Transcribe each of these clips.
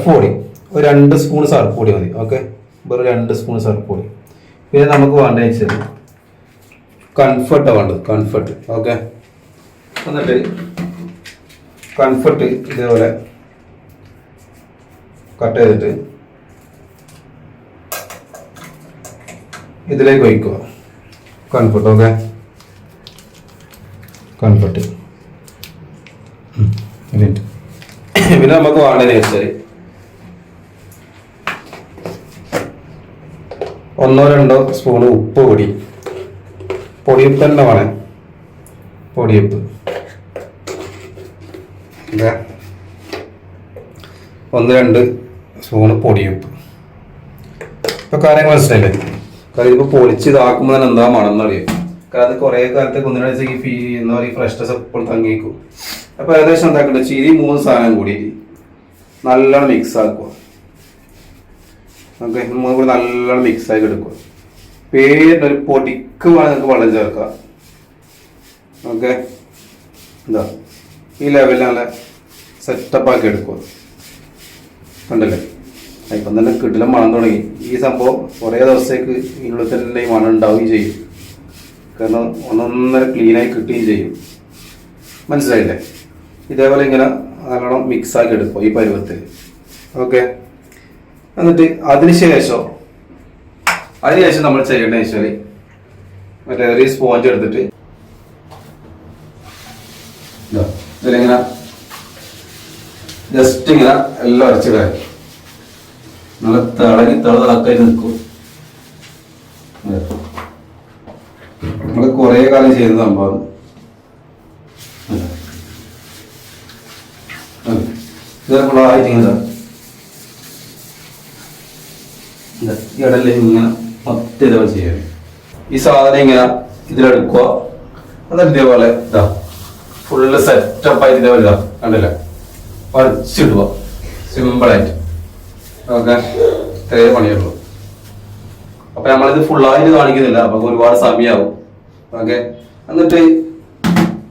Surf പൊടി ഒരു രണ്ട് സ്പൂൺ സർഫ് മതി. ഓക്കെ? വെറും രണ്ട് സ്പൂൺ സർഫ് പിന്നെ നമുക്ക് വേണ്ടത് വെച്ചാൽ കൺഫർട്ടാണ് വേണ്ടത്. Comfort okay? എന്നിട്ട് കൺഫർട്ട് ഇതേപോലെ കട്ട് ചെയ്തിട്ട് ഇതിലേക്ക് ഒഴിക്കുക. Comfort okay? കൺഫർട്ട് പിന്നെ നമുക്ക് വേണ്ടതെന്ന് വെച്ചാൽ ഒന്നോ രണ്ടോ സ്പൂൺ ഉപ്പ് പൊടി. പൊടിയുപ്പ് തന്നെ വേണേ പൊടിയുപ്പ്. ഒന്ന് രണ്ട് സ്പൂണ് പൊടിയുപ്പ്. ഇപ്പൊ കാര്യങ്ങൾ മനസ്സിലായില്ലേ? കാര്യം ഇപ്പൊ പൊളിച്ച് ഇതാക്കുമ്പോൾ തന്നെ എന്താ മണം എന്നറിയാം കാരണം അത് കുറെ കാലത്തേക്ക് ഒന്നിനാഴ്ച വെച്ചാൽ ഫീ എന്താ പറയുക ഫ്രഷ്നസ് എപ്പോഴും തങ്ങിക്കും അപ്പൊ ഏകദേശം എന്താക്കണ്ട? ചീരി മൂന്ന് സാധനം കൂടി നല്ലോണം മിക്സ് ആക്കുക ഓക്കെ മൂന്ന് കൂടി നല്ലോണം മിക്സ് ആക്കി എടുക്കുക. പേരിന്റെ ഒരു പൊടിക്ക് വേണം നമുക്ക് വെള്ളം ചേർക്കാം ഓക്കെ എന്താ ഈ ലെവലിൽ നല്ല സെറ്റപ്പ് ആക്കി എടുക്കുക. കണ്ടല്ലേ? ഇപ്പം തന്നെ കിട്ടില്ല മണം തുടങ്ങി. ഈ സംഭവം കുറേ ദിവസത്തേക്ക് ഇതിനുള്ളിൽ തന്നെ ഈ മണം ഉണ്ടാവുകയും ചെയ്യും. കാരണം ഒന്നൊന്നര ക്ലീനായി കിട്ടുകയും ചെയ്യും. മനസ്സിലായില്ലേ? ഇതേപോലെ ഇങ്ങനെ നല്ലോണം മിക്സ് ആക്കി എടുക്കും ഈ പരുവത്തിൽ. ഓക്കെ എന്നിട്ട് അതിനുശേഷം അതിനുശേഷം നമ്മൾ ചെയ്യേണ്ടത് വെച്ചാൽ മറ്റേ ഒരു സ്പോഞ്ച് എടുത്തിട്ട്. ഇതാ, ഇതിലിങ്ങനെ ജസ്റ്റ് ഇങ്ങനെ എല്ലാം അരച്ചിടാൻ നല്ല തിളങ്ങി തിളതാക്കി നിൽക്കും. നമ്മൾ കുറേ കാലം ചെയ്യുന്ന സംഭവം. ആയിട്ട് ഇങ്ങനെ ഇടയിൽ ഇങ്ങനെ മൊത്തം ഇതേപോലെ ചെയ്യാം ഈ സാധനം ഇങ്ങനെ ഇതിലെടുക്കുക എന്നിട്ട് ഇതേപോലെ ഇതാ. ഫുള്ള് സെറ്റപ്പ് ആയിട്ട് ഇതേപോലെ ഇതാ. കണ്ടില്ലേ? വരച്ചിടുക സിമ്പിളായിട്ട് ഓക്കെ ഇത്രയേ പണിയുള്ളൂ. അപ്പൊ നമ്മളിത് ഫുള്ളായിട്ട് കാണിക്കുന്നില്ല. അപ്പൊ ഒരുപാട് സമയമാവും ഓക്കെ? എന്നിട്ട്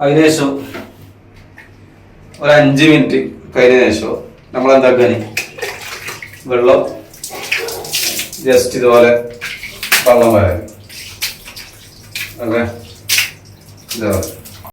അതിനുശേഷം ഒരു അഞ്ച് മിനിറ്റ് കഴിഞ്ഞ ശേഷം നമ്മൾ എന്താക്കാന് വെള്ളം ജസ്റ്റ് ഇതുപോലെ വെള്ളം വരാൻ. ഓക്കെ ഇതേപോലെ